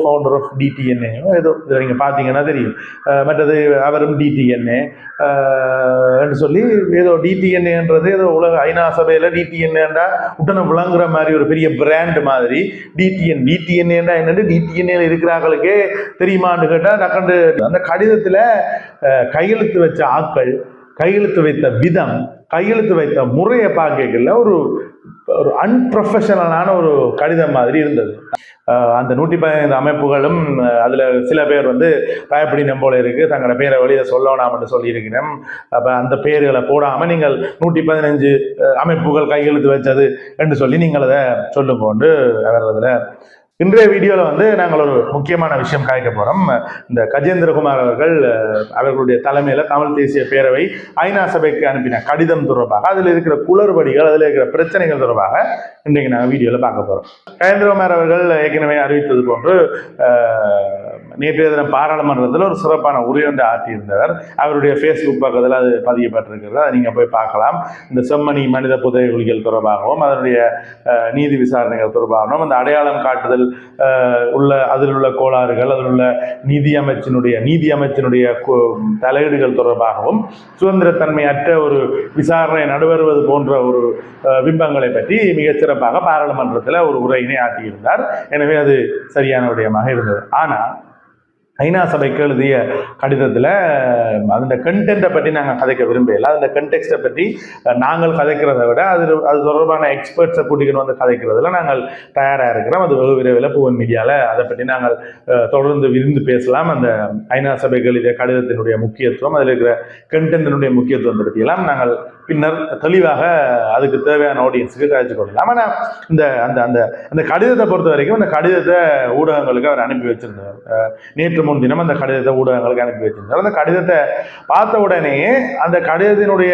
Founder of T-DNA ஏதோ இதில் நீங்கள் பார்த்தீங்கன்னா தெரியும். மற்றது அவரும் டிடிஎன்ஏ என்று சொல்லி ஏதோ டிடிஎன்ஏன்றது ஏதோ உலக ஐநா சபையில் டிடிஎன்ஏண்டா உடனே விளங்குற மாதிரி ஒரு பெரிய பிராண்ட் மாதிரி. டிடிஎன் டிடிஎன்ஏண்டா என்னென்னு டிடிஎன்ஏல இருக்கிறார்களுக்கே தெரியுமான்னு கேட்டால் டக்கண்டு அந்த கடிதத்தில் கையெழுத்து வச்ச ஆட்கள் கையெழுத்து வைத்த விதம் கையெழுத்து வைத்த முறையை பார்க்கல ஒரு ஒரு அன்ப்ரொஃபஷனலான ஒரு கடிதம் மாதிரி இருந்தது. அந்த நூற்றி பதினைந்து அமைப்புகளும் அதில் சில பேர் வந்து பயப்படினம் நம்போல இருக்குது தங்களோட பேரை வெளியே சொல்லணாம்னு சொல்லியிருக்கிறேன். அப்போ அந்த பேர்களை போடாமல் நீங்கள் நூற்றி பதினஞ்சு அமைப்புகள் கையெழுத்து வச்சது என்று சொல்லி நீங்கள் அதை சொல்லுங்கோண்டு அவர் அதில் இன்றைய வீடியோவில் வந்து நாங்கள் ஒரு முக்கியமான விஷயம் காய்க்க போகிறோம் இந்த கஜேந்திரகுமார் அவர்கள் அவர்களுடைய தலைமையில் தமிழ் தேசிய பேரவை ஐநா சபைக்கு அனுப்பின கடிதம் தொடர்பாக அதில் இருக்கிற குளறுபடிகள் அதில் இருக்கிற பிரச்சனைகள் தொடர்பாக இன்றைக்கு நாங்கள் வீடியோவில் பார்க்க போகிறோம் கஜேந்திரகுமார் அவர்கள் ஏற்கனவே அறிவித்தது போன்று நேற்றைய தினம் பாராளுமன்றத்தில் ஒரு சிறப்பான உரை ஒன்று ஆற்றியிருந்தவர். அவருடைய ஃபேஸ்புக் பக்கத்தில் அது பதியப்பட்டிருக்கிறது. அதை நீங்கள் போய் பார்க்கலாம். இந்த செம்மணி மனித புதைகுலிகள் தொடர்பாகவும் அதனுடைய நீதி விசாரணைகள் தொடர்பாகவும் அந்த அடையாளம் காட்டுதல் அதில் உள்ள அதில் உள்ள கோளாறுகள் அதில் உள்ள நீதி அமைச்சினுடைய நீதி அமைச்சினுடைய தலையீடுகள் தொடர்பாகவும் சுதந்திரத்தன்மையற்ற ஒரு விசாரணை நடுவருவது போன்ற ஒரு பிம்பங்களை பற்றி மிகச்சிறப்பாக பாராளுமன்றத்தில் ஒரு உரையினை ஆட்டியிருந்தார் எனவே அது சரியான விடயமாக இருந்தது. ஆனால் ஐநா சபைக்கு எழுதிய கடிதத்தில் அந்த கண்டென்ட்டை பற்றி நாங்கள் கதைக்க விரும்பல அந்த கண்டெக்ஸ்ட்டை பற்றி நாங்கள் கதைக்கிறதை விட அது அது தொடர்பான எக்ஸ்பர்ட்ஸை கூட்டிகிட்டு வந்து கதைக்கிறதுல நாங்கள் தயாராக இருக்கிறோம். அது வெகு விரைவில் புவன் மீடியாவில் அதை பற்றி நாங்கள் தொடர்ந்து விரிந்து பேசலாம். அந்த ஐநா சபைக்கு எழுதிய கடிதத்தினுடைய முக்கியத்துவம் அதில் இருக்கிற கண்டென்ட்டினுடைய முக்கியத்துவம் பற்றியெல்லாம் நாங்கள் பின்னர் தெளிவாக அதுக்கு தேவையான ஆடியன்ஸுக்கு கழிச்சு கொடுக்கலாம் ஆனால் இந்த அந்த அந்த அந்த கடிதத்தை பொறுத்த வரைக்கும் அந்த கடிதத்தை ஊடகங்களுக்கு அவர் அனுப்பி வச்சிருந்தார். நேற்று நேற்று முன்தினம் அந்த கடிதத்தை ஊடகங்களுக்கு அனுப்பி வச்சிருந்தார். அந்த கடிதத்தை பார்த்த உடனே அந்த கடிதத்தினுடைய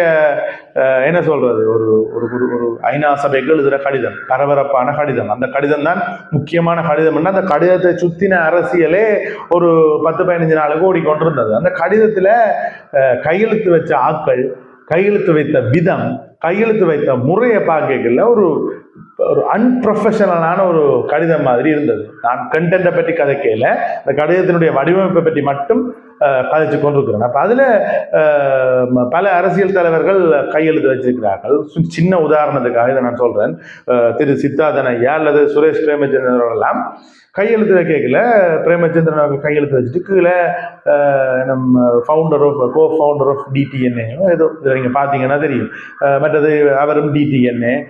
என்ன சொல்றது? ஒரு ஒரு ஒரு ஒரு ஐநா சபைக்கு எழுதுகிற கடிதம் பரபரப்பான கடிதம். அந்த கடிதம் தான் முக்கியமான கடிதம்னா அந்த கடிதத்தை சுத்தின அரசியலே ஒரு பத்து பதினஞ்சு நாளுக்கு ஓடிக்கொண்டிருந்தது. அந்த கடிதத்தில் கையெழுத்து வச்ச ஆட்கள் கையெழுத்து வைத்த விதம் கையெழுத்து வைத்த முறையை பார்க்கல ஒரு ஒரு அன்ப்ரொஃபஷனலான ஒரு கடிதம் மாதிரி இருந்தது. நான் கண்டென்ட்டை பற்றி கதைக்கல அந்த கடிதத்தினுடைய வடிவமைப்பை பற்றி மட்டும் கதைச்சு கொண்டிருக்கிறேன் அப்போ அதில் பல அரசியல் தலைவர்கள் கையெழுத்து வச்சிருக்கிறார்கள். சு- சின்ன உதாரணத்துக்காக இதை நான் சொல்கிறேன் திரு சித்தார்த்தன் ஐயா அல்லது சுரேஷ் பிரேமச்சந்திரன் கையெழுத்து வைக்கல பிரேமச்சந்திரன் அவர்கள் கையெழுத்து வச்சுட்டு கீழே நம்ம founder of co founder of TTNA ஏதோ நீங்கள் பார்த்தீங்கன்னா தெரியும். மற்றது அவரும் டிடிஎன்ஏ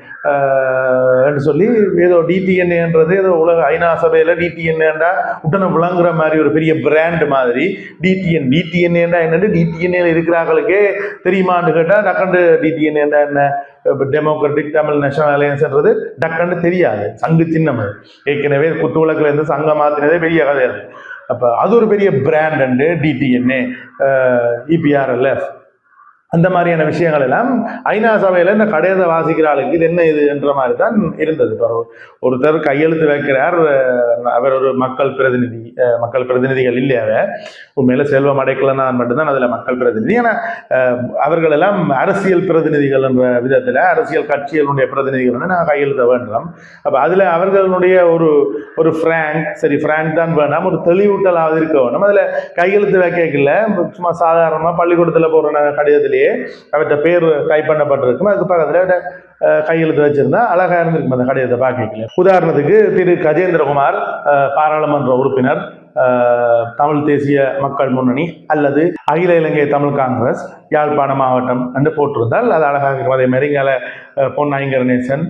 சொல்லி ஏதோ டிடிஎன்ஏன்றது ஏதோ உலக ஐநா சபையில் டிடிஎன்ஏண்டா உடனே விளங்குற மாதிரி ஒரு பெரிய பிராண்ட் மாதிரி டிடிஎன் டிடிஎன்ஏண்டா என்னன்னு டிடிஎன்ஏல இருக்கிறார்களுக்கே தெரியுமான்னு கேட்டால் டக்கண்டு டிடிஎன்ஏண்டா என்ன? டெமோக்ராட்டிக் தமிழ் நேஷனல் அலையன்ஸ்ன்றது டக்குன்னு தெரியாது. சங்கு சின்னம் ஏற்கனவே குத்து விளக்குல இருந்து சங்கம் மாற்றினதே பெரிய கதையாது அப்போ அது ஒரு பெரிய பிராண்ட் அண்டு டிடிஎன்ஏ இபிஆர்எல்எஃப் அந்த மாதிரியான விஷயங்கள் எல்லாம் ஐநா சபையில் இந்த கடிதத்தை வாசிக்கிற ஆளுக்கு இது என்ன இது என்ற மாதிரி தான் இருந்தது. இப்போ ஒருத்தர் கையெழுத்து வைக்கிறார் அவர் ஒரு மக்கள் பிரதிநிதி மக்கள் பிரதிநிதிகள் இல்லை உண்மையில செல்வம் அடைக்கலன்னா மட்டும்தான் அதில் மக்கள் பிரதிநிதி. ஆனால் அவர்கள் எல்லாம் அரசியல் பிரதிநிதிகள் என்ற விதத்தில் அரசியல் கட்சிகளுடைய பிரதிநிதிகள் வந்து நான் கையெழுத்த வேண்டாம். அப்போ அதில் அவர்களுடைய ஒரு ஒரு ஃப்ராங்க் சரி ஃப்ராங்க் தான் வேண்டாம். ஒரு தெளிவூட்டலாவது இருக்க வேணும் அதில் கையெழுத்து வைக்கல சும்மா சாதாரணமாக பள்ளிக்கூடத்தில் போடுற கடிதத்திலேயே அவர்கிட்ட பேர் டைப் பண்ணப்பட்டிருக்கும். அதுக்கு பக்கத்தில் கையெழுத்து வச்சிருந்தா அழகாக இருந்திருக்கும் அந்த கடிதத்தை பார்க்கல உதாரணத்துக்கு திரு கஜேந்திரகுமார் பாராளுமன்ற உறுப்பினர் தமிழ் தேசிய மக்கள் முன்னணி அல்லது அகில இலங்கை தமிழ் காங்கிரஸ் யாழ்ப்பாண மாவட்டம் என்று போட்டிருந்தால் அது அழகாக இருக்கும். அதே மாதிரி இங்கே பொன் ஐங்கர் நேசன்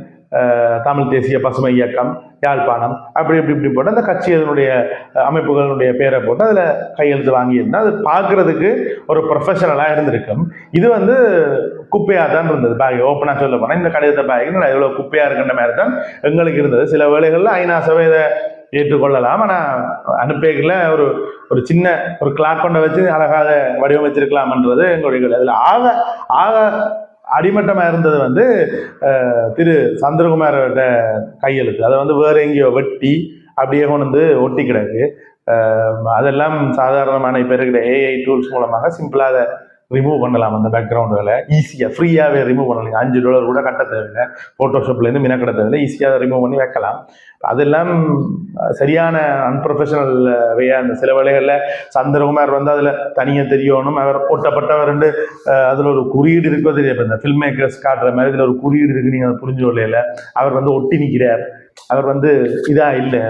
தமிழ் தேசிய பசுமை இயக்கம் யாழ்ப்பாணம் அப்படி இப்படி இப்படி போட்டு அந்த கட்சி அதனுடைய அமைப்புகளுடைய பேரை போட்டு அதில் கையெழுத்து வாங்கியிருந்தால் அது பார்க்குறதுக்கு ஒரு ப்ரொஃபஷனலாக இருந்திருக்கும். இது வந்து குப்பையாக தான் இருந்தது. பேக் ஓப்பனாக சொல்ல போனால் இந்த கடிதத்தை பேக் எவ்வளோ குப்பையாக இருக்கின்ற மாதிரி தான் எங்களுக்கு இருந்தது. சில வேளைகளில் ஐநா சபை இதை ஏற்றுக்கொள்ளலாம். ஆனால் அனுப்பியக்கில் ஒரு ஒரு சின்ன ஒரு கிளாக் கொண்ட வச்சு அழகாக வடிவமைச்சிருக்கலாம்ன்றது எங்களுடைய அதில் ஆக ஆக அடிமட்டமாக இருந்தது வந்து திரு சந்திரகுமாரோட கையெழுத்து. அதை வந்து வேற எங்கேயோ வெட்டி அப்படியே கொண்டு வந்து ஒட்டி கிடக்கு அதெல்லாம் சாதாரணமான இப்போ இருக்கிற ஏஐ டூல்ஸ் மூலமாக சிம்பிளாக அதை ரிமூவ் பண்ணலாம் அந்த பேக்ரவுண்டுகளை ஈஸியாக ஃப்ரீயாகவே ரிமூவ் பண்ணலாம். அஞ்சு டாலர் கூட கட்ட தேவையில்லை. ஃபோட்டோஷாப்லேருந்து மினக்கட்ட தேவையில்லை. ஈஸியாக ரிமூவ் பண்ணி வைக்கலாம். அதெல்லாம் சரியான அன்ப்ரொஃபஷனல் வேயா அந்த சில வேலைகளில் சந்திரகுமார் வந்து அதில் தனியாக தெரியணும். அவர் ஒட்டப்பட்டவர்ண்டு அதில் ஒரு குறியீடு இருக்கோ தெரியாது. இப்போ இந்த ஃபில்ம் மேக்கர்ஸ் காட்டுற மாதிரி இதில் ஒரு குறியீடு இருக்கு. நீங்கள் அதை புரிஞ்சு கொள்ளையில அவர் வந்து ஒட்டி நிற்கிறார் அவர் வந்து இதாக இல்லை.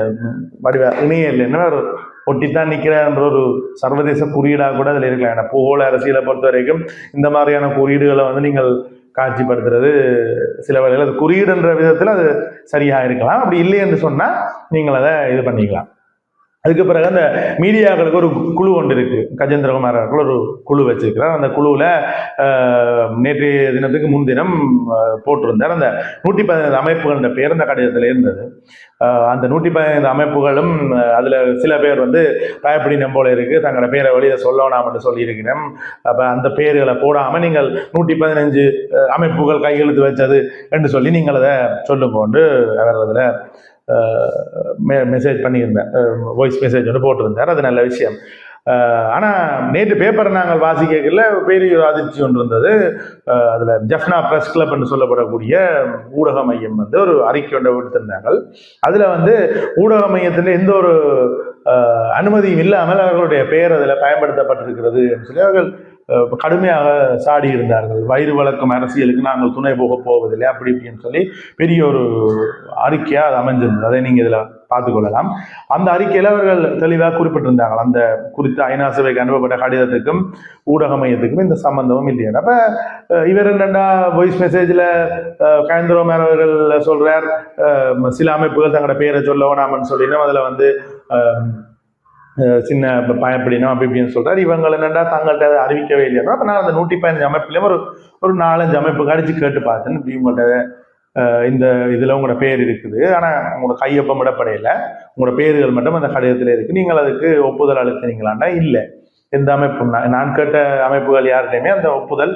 வடிவ இணைய இல்லைன்னா அவர் ஒட்டித்தான் நிற்கிறார்ன்ற ஒரு சர்வதேச குறியீடாக கூட அதில் இருக்கலாம். ஏன்னா பூகோள அரசியலை பொறுத்த வரைக்கும் இந்த மாதிரியான குறியீடுகளை வந்து நீங்கள் காட்சிப்படுத்துறது சில வேளையில் அது குறியீடுன்ற விதத்தில் அது சரியாக இருக்கலாம். அப்படி இல்லை என்று சொன்னால் நீங்கள் அதை இது பண்ணிக்கலாம். அதுக்கு பிறகு அந்த மீடியாக்களுக்கு ஒரு குழு ஒன்று இருக்கு. கஜேந்திரகுமார் அவர்கள் ஒரு குழு வச்சிருக்கிறார். அந்த குழுவில் நேற்றைய தினத்துக்கு முன்தினம் போட்டிருந்தார். அந்த நூற்றி பதினைந்து அமைப்புகள் பேர் அந்த கடிதத்தில் இருந்தது. அந்த நூற்றி பதினைந்து அமைப்புகளும் அதில் சில பேர் வந்து பயப்படி நம்போல இருக்குது தங்களோட பேரை வெளியில சொல்லணாம்னு சொல்லியிருக்கிறேன். அப்போ அந்த பேர்களை போடாமல் நீங்கள் நூற்றி பதினஞ்சு அமைப்புகள் கையெழுத்து வச்சது என்று சொல்லி நீங்கள் அதை சொல்லுங்கோண்டு அவர் அதில் மெசேஜ் பண்ணியிருந்தேன் வாய்ஸ் மெசேஜ் ஒன்று போட்டிருந்தார். அது நல்ல விஷயம். ஆனால் நேற்று பேப்பரை நாங்கள் வாசிக்கல பெரிய ஒரு அதிர்ச்சி ஒன்று இருந்தது அதில் ஜஃப்னா பிரஸ் கிளப் என்று சொல்லப்படக்கூடிய ஊடக மையம் வந்து ஒரு அறிக்கை ஒன்றை விடுத்திருந்தாங்க அதில் வந்து ஊடக மையத்தில் எந்த ஒரு அனுமதியும் இல்லாமல் அவர்களுடைய பெயர் அதில் பயன்படுத்தப்பட்டிருக்கிறது என்று சொல்லி அவர்கள் கடுமையாக சாடி இருந்தார்கள். வயிறு வழக்கும் அரசியலுக்கு நாங்கள் துணை போக போவதில்லை அப்படி இப்படின்னு சொல்லி பெரிய ஒரு அறிக்கையாக அது அமைஞ்சிருந்தது அதை நீங்கள் இதில் பார்த்துக்கொள்ளலாம். அந்த அறிக்கையில் அவர்கள் தெளிவாக குறிப்பிட்டிருந்தார்கள். அந்த குறித்த ஐநா சபைக்கு அனுப்பப்பட்ட கடிதத்துக்கும் ஊடக மையத்துக்கும் இந்த சம்பந்தமும் இல்லையா அப்போ இவர் என்னென்னா வாய்ஸ் மெசேஜில் கயந்திரமார் அவர்கள் சொல்கிறார் சில அமைப்புகள் தங்களோட பேரை சொல்ல வேணாமன்னு சொல்லினோம் அதில் வந்து சின்ன பயப்படினோம் அப்படி இப்படின்னு சொல்கிறார் இவங்க என்னென்னா தங்கள்கிட்ட அதை அறிவிக்கவே இல்லையா அப்போ நான் அந்த நூற்றி பதினஞ்சு அமைப்புலேயும் ஒரு ஒரு நாலஞ்சு அமைப்பு கடிச்சு கேட்டு பார்த்தேன். இப்படி உங்கள்கிட்ட இந்த இதில் உங்களோட பேர் இருக்குது. ஆனால் உங்களோட கையொப்பம் இடப்படையில். உங்களோட பேர்கள் மட்டும் அந்த கடிதத்தில் இருக்குது நீங்கள் அதுக்கு ஒப்புதல் அளித்தீங்களான்னா இல்லை. எந்த அமைப்பும் நான் கேட்ட அமைப்புகள் யார்கிட்டையுமே அந்த ஒப்புதல்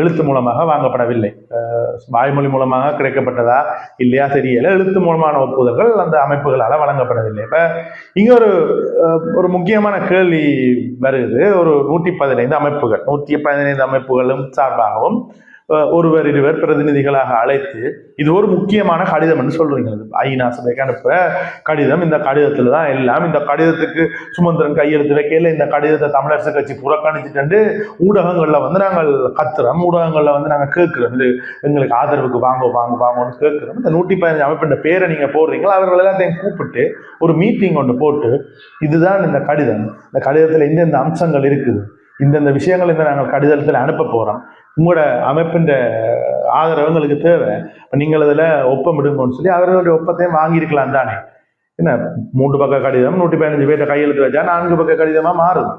எழுத்து மூலமாக வாங்கப்படவில்லை. வாய்மொழி மூலமாக கிடைக்கப்பட்டதா இல்லையா தெரியல. எழுத்து மூலமான ஒப்புதல்கள் அந்த அமைப்புகளால் வழங்கப்படவில்லை. இப்போ இங்கே ஒரு ஒரு முக்கியமான கேள்வி வருது. ஒரு நூற்றி பதினைந்து அமைப்புகள் நூற்றி பதினைந்து அமைப்புகளும் சார்பாகவும் ஒருவர் இருவர் பிரதிநிதிகளாக அழைத்து இது ஒரு முக்கியமான கடிதம் என்று சொல்றீங்க. ஐநா சபைக்கு அனுப்ப கடிதம். இந்த கடிதத்துல தான் எல்லாம் இந்த கடிதத்துக்கு சுமந்திரன் கையெழுத்து வைக்கையில் இந்த கடிதத்தை தமிழரசு கட்சி புறக்கணிச்சுட்டு ஊடகங்கள்ல வந்து நாங்கள் கத்துறோம். ஊடகங்கள்ல வந்து நாங்கள் கேட்கிறோம். இது எங்களுக்கு ஆதரவுக்கு வாங்க வாங்க வாங்கன்னு கேட்கிறோம். இந்த நூற்றி பதினஞ்சு அமைப்பின் பேரை நீங்க போடுறீங்களா? அவர்கள் எல்லாத்தையும் கூப்பிட்டு ஒரு மீட்டிங் ஒன்று போட்டு இதுதான் இந்த கடிதம். இந்த கடிதத்துல இந்தந்த அம்சங்கள் இருக்குது. இந்தந்த விஷயங்கள் இந்த நாங்கள் கடிதத்தில் அனுப்ப போகிறோம் உங்களோட அமைப்பின் ஆதரவு எங்களுக்கு தேவை நீங்கள் அதில் ஒப்பமிடுங்கன்னு சொல்லி அவர்களுடைய ஒப்பத்தையும் வாங்கியிருக்கலாம் தானே. என்ன மூன்று பக்க கடிதம் நூற்றி பதினஞ்சு பேர்கிட்ட கையெழுத்து வச்சா நான்கு பக்க கடிதமாக மாறும்.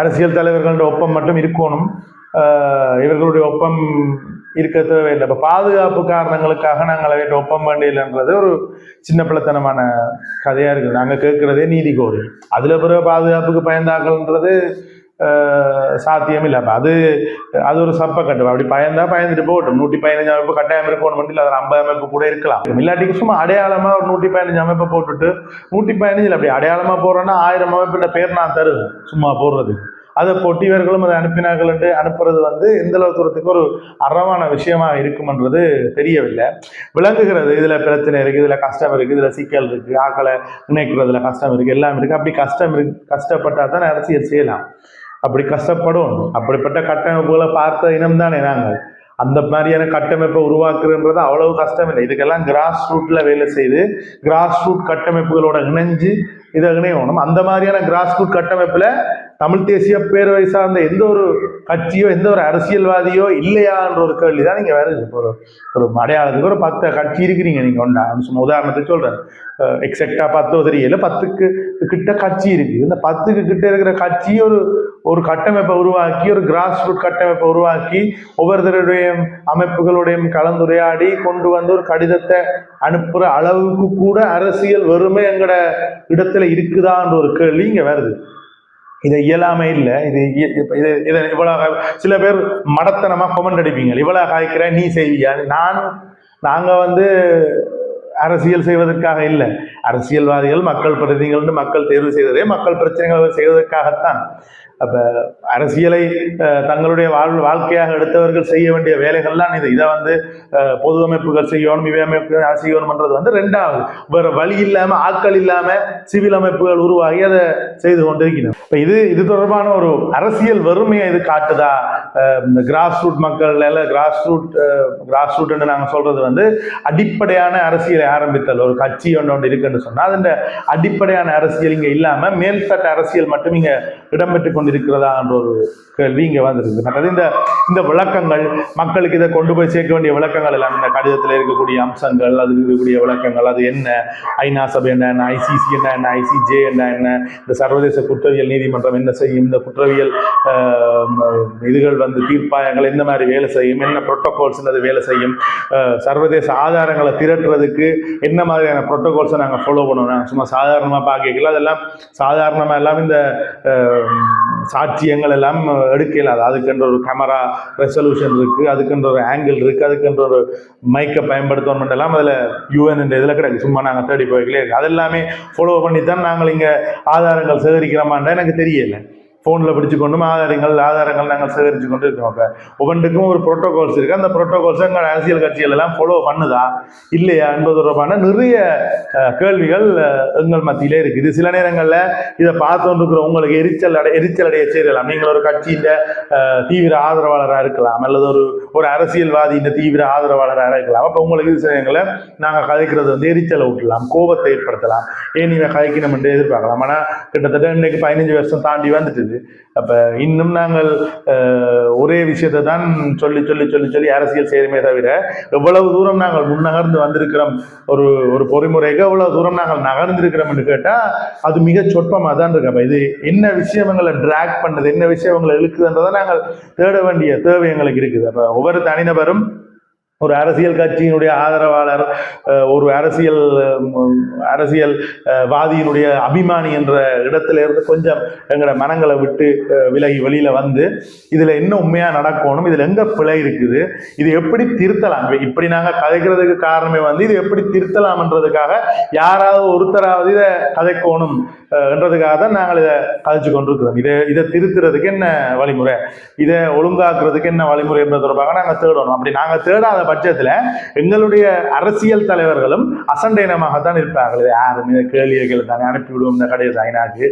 அரசியல் தலைவர்களோட ஒப்பம் மட்டும் இருக்கணும். இவர்களுடைய ஒப்பம் இருக்க தேவையில்லை. இப்போ பாதுகாப்பு காரணங்களுக்காக நாங்கள் அவர்கிட்ட ஒப்பம் வேண்டியதுன்றது ஒரு சின்ன பிள்ளைத்தனமான கதையாக இருக்குது. நாங்கள் கேட்குறதே நீதி கோரி அதில் பிறகு பாதுகாப்புக்கு பயந்தாக்கள்ன்றது அஹ், சாத்தியம் இல்லை அப்போ அது அது ஒரு சப்ப கட்டம் அப்படி பயந்தா பயந்துட்டு போகட்டும் நூற்றி பதினஞ்சு அமைப்பு கட்டாயம் இருக்கணும் இல்லை அதில் ஐம்பது அமைப்பு கூட இருக்கலாம் இல்லாட்டிக்கு சும்மா அடையாளமாக ஒரு நூற்றி பதினஞ்சு அமைப்பை போட்டுட்டு நூற்றி பதினஞ்சில் அப்படி அடையாளமாக போடுறேன்னா ஆயிரம் அமைப்பிட்ட பேர் நான் தருவேன் சும்மா போடுறது அதை போட்டு இவர்களும் அதை அனுப்பினார்கள் என்று அனுப்புறது வந்து எந்த அளவு தூரத்துக்கு ஒரு அறமான விஷயமா இருக்கும்ன்றது தெரியவில்லை விளங்குகிறது இதுல பிரச்சனை இருக்கு இதுல கஷ்டம் இருக்கு இதுல சிக்கல் இருக்கு ஆக்களை இணைக்கிறதுல கஷ்டம் இருக்கு எல்லாம் இருக்கு அப்படி கஷ்டம் இருக்கு கஷ்டப்பட்டா தான் அரசியல் செய்யலாம் அப்படி கஷ்டப்படும். அப்படிப்பட்ட கட்டமைப்புகளை பார்த்த இனம் தானே நாங்கள். அந்த மாதிரியான கட்டமைப்பை உருவாக்குறன்றது அவ்வளவு கஷ்டம் இல்லை இதுக்கெல்லாம் கிராஸ் ரூட்ல வேலை செய்து கிராஸ் ரூட் கட்டமைப்புகளோட இணைஞ்சு இதை இணையணும். அந்த மாதிரியான கிராஸ் ரூட் கட்டமைப்புல தமிழ் தேசிய பேரவை சார்ந்த எந்த ஒரு கட்சியோ எந்த ஒரு அரசியல்வாதியோ இல்லையான்ற ஒரு கேள்வி தான் நீங்கள் வேறு இப்போ ஒரு ஒரு அடையாளத்துக்கு ஒரு பத்து கட்சி இருக்கிறீங்க நீங்கள் ஒன்றா சும்மா உதாரணத்துக்கு சொல்கிறேன் எக்ஸாக்டா பத்தோ தெரியல. பத்துக்கு கிட்ட கட்சி இருக்குது இந்த பத்துக்கு கிட்ட இருக்கிற கட்சி ஒரு ஒரு கட்டமைப்பை உருவாக்கி ஒரு கிராஸ் ரூட் கட்டமைப்பை உருவாக்கி ஒவ்வொருத்தருடைய அமைப்புகளுடையும் கலந்துரையாடி கொண்டு வந்து ஒரு கடிதத்தை அனுப்புகிற அளவுக்கு கூட அரசியல் வெறுமை எங்கட இடத்துல இருக்குதான்ற ஒரு கேள்வி இங்கே வருது. இது இயலாமை இல்லை. இது இய- இது இதை இவ்வளோ சில பேர் மடத்தனமாக கொமெண்ட் அடிப்பீங்க. இவ்வளோ காய்க்கிற நீ செய்வியா? நான் நாங்கள் வந்து அரசியல் செய்வதற்காக இல்லை. அரசியல்வாதிகள் மக்கள் பிரதிநிதிகள் மக்கள் தேர்வு செய்ததே மக்கள் பிரச்சனைகளை செய்வதற்காகத்தான். அப்போ அரசியலை தங்களுடைய வாழ் வாழ்க்கையாக எடுத்தவர்கள் செய்ய வேண்டிய வேலைகள்லாம் இது. இதை வந்து பொது அமைப்புகள் செய்யணும் இவை அமைப்புகள் செய்யணும்ன்றது வந்து ரெண்டாவது. வேறு வழி இல்லாமல் ஆட்கள் இல்லாமல் சிவில் அமைப்புகள் உருவாகி அதை செய்து கொண்டிருக்கணும் இப்போ இது இது தொடர்பான ஒரு அரசியல் வறுமையை இது காட்டுதா? இந்த கிராஸ் ரூட் மக்கள் எல்லாம் கிராஸ் ரூட் கிராஸ் ரூட்னு நாங்கள் சொல்கிறது வந்து அடிப்படையான அரசியலை ஆரம்பித்தல். ஒரு கட்சி ஒன்று ஒன்று இருக்குன்னு சொன்னால் அதன் அடிப்படையான அரசியல் இங்கே இல்லாமல் மேல்தட்ட அரசியல் மட்டும் இங்கே இடம்பெற்று கொண்டு இருக்கிறதா என்ற ஒரு கேள்வி இங்கே வந்திருக்கு மற்றது இந்த இந்த விளக்கங்கள் மக்களுக்கு இதை கொண்டு போய் சேர்க்க வேண்டிய விளக்கங்கள் எல்லாம் இந்த கடிதத்தில் இருக்கக்கூடிய அம்சங்கள் அது இருக்கக்கூடிய விளக்கங்கள் அது என்ன? ஐநா சபை என்ன? என்ன? ஐசிசி என்ன? என்ன? ஐசிஜே என்ன? என்ன? இந்த சர்வதேச குற்றவியல் நீதிமன்றம் என்ன செய்யும்? இந்த குற்றவியல் இதுகள் வந்து தீர்ப்பாயங்கள் எந்த மாதிரி வேலை செய்யும்? என்ன ப்ரோட்டோகால்ஸ் அது வேலை செய்யும்? சர்வதேச ஆதாரங்களை திரட்டுறதுக்கு என்ன மாதிரியான ப்ரோட்டோகால்ஸை நாங்கள் ஃபாலோ பண்ணுவோம் சும்மா சாதாரணமாக பார்க்கல அதெல்லாம் சாதாரணமாக எல்லாம் இந்த சாட்சியங்கள் எல்லாம் எடுக்க இயலாது. அதுக்கென்ற ஒரு கேமரா ரெசல்யூஷன் இருக்கு அதுக்கென்ற ஒரு ஆங்கிள் இருக்கு அதுக்கென்ற ஒரு மைக்கை பயன்படுத்தணும் எல்லாம் அதில் யூஎன் என்ற இதில் கிடையாது. சும்மா நாங்கள் தேடி போய்களே இருக்கு அதெல்லாமே ஃபாலோ பண்ணி தான் நாங்கள் இங்கே ஆதாரங்கள் சேகரிக்கிறோமான்ற எனக்கு தெரியலை. ஃபோனில் பிடிச்சு கொண்டும் ஆதாரங்கள் ஆதாரங்கள் நாங்கள் சேகரித்து கொண்டு இருக்கோம் இப்போ ஒவ்வொன்றுக்கும் ஒரு ப்ரோட்டோகால்ஸ் இருக்குது அந்த ப்ரோட்டோகால்ஸ் எங்கள் அரசியல் கட்சிகள் எல்லாம் ஃபாலோ பண்ணுதா? இல்லையா? என்பது தொடர்பான நிறைய கேள்விகள் எங்கள் மத்தியிலே இருக்குது சில நேரங்களில் இதை பார்த்துட்டு இருக்கிற உங்களுக்கு எரிச்சல் அடை எரிச்சல் அடைய சேரலாம் நீங்கள் ஒரு கட்சியின் தீவிர ஆதரவாளராக இருக்கலாம். அல்லது ஒரு ஒரு அரசியல்வாதி இந்த தீவிர ஆதரவாளராக இருக்கலாம். அப்போ உங்களுக்கு விஷயங்களை நாங்கள் கதைக்கிறது வந்து எரிச்சலை விட்டலாம் கோபத்தை ஏற்படுத்தலாம். ஏன் நீங்கள் கதைக்கணும் என்று எதிர்பார்க்கலாம். ஆனால் கிட்டத்தட்ட இன்னைக்கு பதினஞ்சு வருஷம் தாண்டி வந்துட்டுது. அப்போ இன்னும் நாங்கள் ஒரே விஷயத்தை தான் சொல்லி சொல்லி சொல்லி சொல்லி அரசியல் செய்யணுமே தவிர எவ்வளவு தூரம் நாங்கள் முன்னகர்ந்து வந்திருக்கிறோம் ஒரு ஒரு பொறிமுறைக்கு எவ்வளவு தூரம் நாங்கள் நகர்ந்திருக்கிறோம்னு கேட்டால் அது மிக சொற்பமாக தான் இருக்கு. இது என்ன விஷயம் எங்களை ட்ராக் பண்ணுது என்ன விஷயம் எங்களை இழுக்குதுன்றதை நாங்கள் தேட வேண்டிய தேவை எங்களுக்கு இருக்குது. அப்போ ஒவ்வொரு தனிநபரும் ஒரு அரசியல் கட்சியினுடைய ஆதரவாளர் ஒரு அரசியல் அரசியல் வாதியினுடைய அபிமானி என்ற இடத்துல இருந்து கொஞ்சம் எங்களோட மனங்களை விட்டு விலகி வெளியில் வந்து இதில் என்ன உண்மையாக நடக்கணும் இதில் எங்கே பிழை இருக்குது இது எப்படி திருத்தலாம்? இப்படி நாங்கள் கதைக்கிறதுக்கு காரணமே வந்து இது எப்படி திருத்தலாம்ன்றதுக்காக யாராவது ஒருத்தராவது இதை கதைக்கணும் என்றதுக்காக தான் நாங்கள் இதை கதைச்சு கொண்டிருக்கிறோம். இதை இதை திருத்துறதுக்கு என்ன வழிமுறை? இதை ஒழுங்காக்குறதுக்கு என்ன வழிமுறை என்பது தொடர்பாக நாங்கள் தேடணும். அப்படி நாங்கள் தேடாத பட்சத்தில் எங்களுடைய அரசியல் தலைவர்களும் அசண்டைனமாகத்தான் இருப்பார்கள். யாரும் கேள்வியை கேள்விகள் தானே அனுப்பிவிடுவோம். இந்த கடையை ஐநாக்கு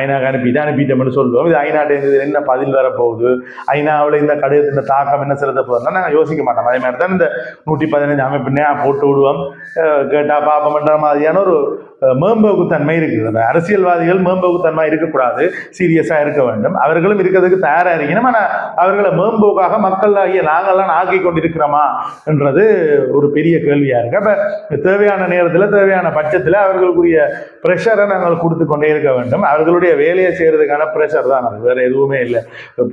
ஐநாக்கு அனுப்பிட்டு அனுப்பிட்டோம்னு சொல்லுவோம். இது ஐநாட்டு என்ன பதில் வரப்போகுது? ஐநாவில் இந்த கடிதத்தின் தாக்கம் என்ன செலுத்த போகுதுன்னா நாங்கள் யோசிக்க மாட்டோம். அதே மாதிரி தான் இந்த நூற்றி பதினஞ்சு அமைப்புனே போட்டு விடுவோம். கேட்டா கேட்டா பாப்போம்ன்ற மாதிரியான ஒரு மேம்போக்கு மேம்போக்குத்தன்மை இருக்குது. அந்த அரசியல்வாதிகள் மேம்போக்குத்தன்மை இருக்கக்கூடாது சீரியஸாக இருக்க வேண்டும். அவர்களும் இருக்கிறதுக்கு தயாராக இருக்கணும். ஆனால் அவர்களை மேம்போக்காக மக்கள் ஆகிய நாங்கள்லாம் ஆக்கி கொண்டிருக்கிறோமா என்றது ஒரு பெரிய கேள்வியாக இருக்கு. அப்போ தேவையான நேரத்தில் தேவையான பட்சத்தில் அவர்களுக்குரிய ப்ரெஷரை நாங்கள் கொடுத்து கொண்டே இருக்க வேண்டும். அவர்களுடைய வேலையை செய்கிறதுக்கான ப்ரெஷர் தான். அது வேறு எதுவுமே இல்லை.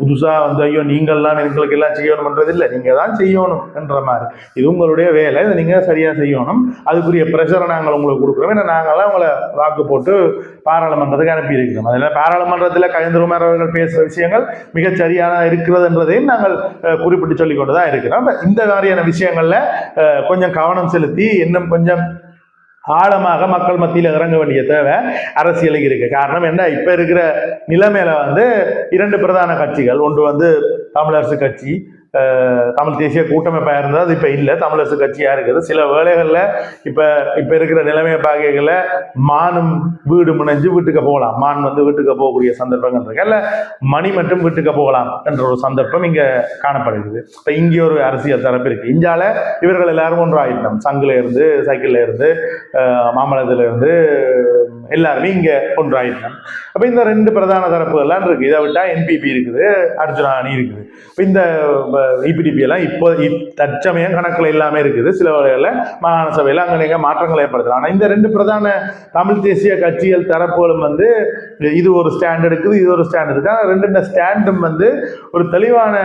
புதுசாக வந்து ஐயோ நீங்கள்லாம் எங்களுக்கு எல்லாம் செய்யணும்ன்றது இல்லை நீங்கள் தான் செய்யணும் என்ற மாதிரி. இது உங்களுடைய வேலை. இதை நீங்கள் சரியாக செய்யணும். அதுக்குரிய ப்ரெஷரை நாங்கள் உங்களுக்கு கொடுக்குறோம். ஏன்னா அதனால உங்களை வாக்கு போட்டு பாராளுமன்றத்துக்கு அனுப்பியிருக்கிறோம் அதில் பாராளுமன்றத்தில் கலைஞர் அவர்கள் பேசுகிற விஷயங்கள் மிகச் சரியான இருக்கிறது என்றதையும் நாங்கள் குறிப்பிட்டு சொல்லிக்கொண்டு தான் இருக்கிறோம். இந்த மாதிரியான விஷயங்களில் கொஞ்சம் கவனம் செலுத்தி இன்னும் கொஞ்சம் ஆழமாக மக்கள் மத்தியில் இறங்க வேண்டிய தேவை அரசியலுக்கு இருக்கு. காரணம் என்ன? இப்போ இருக்கிற நிலைமையில வந்து இரண்டு பிரதான கட்சிகள் ஒன்று வந்து தமிழரசு கட்சி தமிழ் தேசிய கூட்டமைப்பாக இருந்தது அது இப்போ இல்லை. தமிழரசு கட்சியாக இருக்குது. சில வேலைகளில் இப்போ இப்போ இருக்கிற நிலைமையை பார்க்கல மானும் வீடு முனைஞ்சு வீட்டுக்கு போகலாம். மான் வந்து வீட்டுக்கு போகக்கூடிய சந்தர்ப்பங்கள் இருக்கு. அல்ல மணி மட்டும் வீட்டுக்கு போகலாம் என்ற ஒரு சந்தர்ப்பம் இங்கே காணப்படுகிறது. இப்போ இங்கே ஒரு அரசியல் தரப்பு இருக்குது இந்தியாவில் இவர்கள் எல்லாரும் ஒன்றாயிட்டோம். சங்குல இருந்து சைக்கிளில் இருந்து அஹ், இருந்து எல்லாருமே இங்கே ஒன்றாயிருக்காங்க அப்போ இந்த ரெண்டு பிரதான தரப்புகள்லாம் இருக்கு. இதை விட்டா என்பிபி இருக்குது அர்ஜுனா அணி இருக்குது. இப்போ இந்த இபிடிபி எல்லாம் இப்போ இப்- தற்சமயம் கணக்கில் இல்லாமல் இருக்குது. சில வகைகளில் மாகாண சபையில் அங்கே நீங்கள் மாற்றங்கள் ஏற்படுத்தலாம் ஆனால் இந்த ரெண்டு பிரதான தமிழ் தேசிய கட்சிகள் தரப்புகளும் வந்து இது ஒரு ஸ்டாண்ட் இருக்குது இது ஒரு ஸ்டாண்ட் இருக்கு ஆனால் ரெண்டு ஸ்டாண்டும் வந்து ஒரு தெளிவான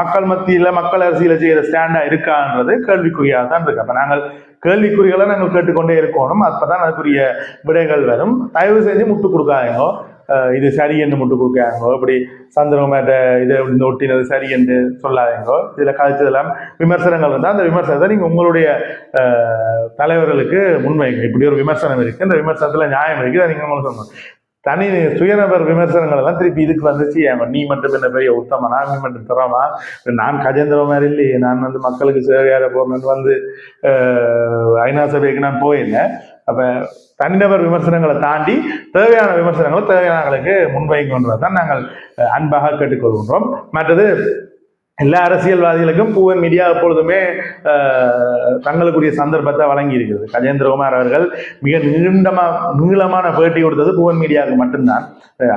மக்கள் மத்தியில் மக்கள் அரசியலை செய்கிற ஸ்டாண்டாக இருக்கான்றது கேள்விக்குறியாக தான் இருக்கு. அப்போ நாங்கள் கேள்விக்குறிகளை நாங்கள் கேட்டுக்கொண்டே இருக்கணும். அப்பதான் அதுக்குரிய விடைகள் வரும். தயவு செஞ்சு முட்டு கொடுக்காதீங்க. இது சரி என்று முட்டு கொடுக்காதீங்க. இப்படி சந்திரகுமார்ட்ட இதை இந்த ஒட்டினது சரி என்று சொல்லாதீங்க. இதில் கழிச்சதெல்லாம் விமர்சனங்கள் இருந்தால் அந்த விமர்சனத்தை நீங்கள் உங்களுடைய தலைவர்களுக்கு முன்வைங்க. இப்படி ஒரு விமர்சனம் இருக்குது இந்த விமர்சனத்தில் நியாயம் இருக்குது அதை நீங்கள் உங்களுக்கு சொல்லணும் தனி சுயநபர் விமர்சனங்கள் எல்லாம் திருப்பி இதுக்கு வந்துச்சு. அவன் நீ மட்டும் என்ன பெரிய உத்தமனா? நீ மட்டும் தரமா? நான் கஜேந்திர மாதிரி இல்லையே நான் வந்து மக்களுக்கு சேவையார போகணும்னு வந்து ஐநா சபைக்கு நான் போயிருந்தேன். அப்போ தனிநபர் விமர்சனங்களை தாண்டி தேவையான விமர்சனங்களை தேவையானவர்களுக்கு முன்வைக்கின்றது தான் நாங்கள் அன்பாக கேட்டுக்கொள்கின்றோம். மற்றது எல்லா அரசியல்வாதிகளுக்கும் பூவன் மீடியா எப்பொழுதுமே தங்களுக்குரிய சந்தர்ப்பத்தை வழங்கி இருக்கிறது கஜேந்திரகுமார் அவர்கள் மிக நீண்டமா நீளமான பேட்டி கொடுத்தது பூவன் மீடியாவுக்கு மட்டும்தான்.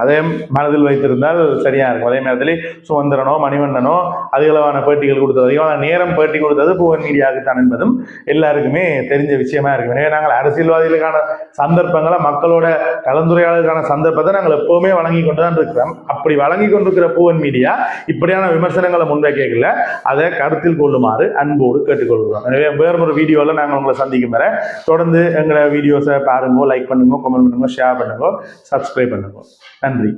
அதே மனதில் வைத்திருந்தால் சரியா இருக்கும். அதே நேரத்தில் சுதந்திரனோ மணிவண்ணனோ அதிகளவான பேட்டிகள் கொடுத்தது. அதிகமான நேரம் பேட்டி கொடுத்தது பூவன் மீடியாவுக்கு தான் என்பதும் எல்லாருக்குமே தெரிஞ்ச விஷயமா இருக்கும். எனவே நாங்கள் அரசியல்வாதிகளுக்கான சந்தர்ப்பங்களை மக்களோட கலந்துரையாடலுக்கான சந்தர்ப்பத்தை நாங்கள் எப்பவுமே வழங்கி கொண்டு தான் இருக்கிறோம். அப்படி வழங்கி கொண்டிருக்கிற பூவன் மீடியா இப்படியான விமர்சனங்களை கேட்கல. அதை கருத்தில் கொள்ளுமாறு அன்போடு கேட்டுக்கொள்கிறோம். எனவே வேறு ஒரு வீடியோவில் நாங்கள் உங்களை சந்திக்கும் வர தொடர்ந்து எங்களை வீடியோஸை பாருங்க லைக் பண்ணுங்க கமெண்ட் பண்ணுங்க ஷேர் பண்ணுங்க சப்ஸ்கிரைப் பண்ணுங்க. நன்றி.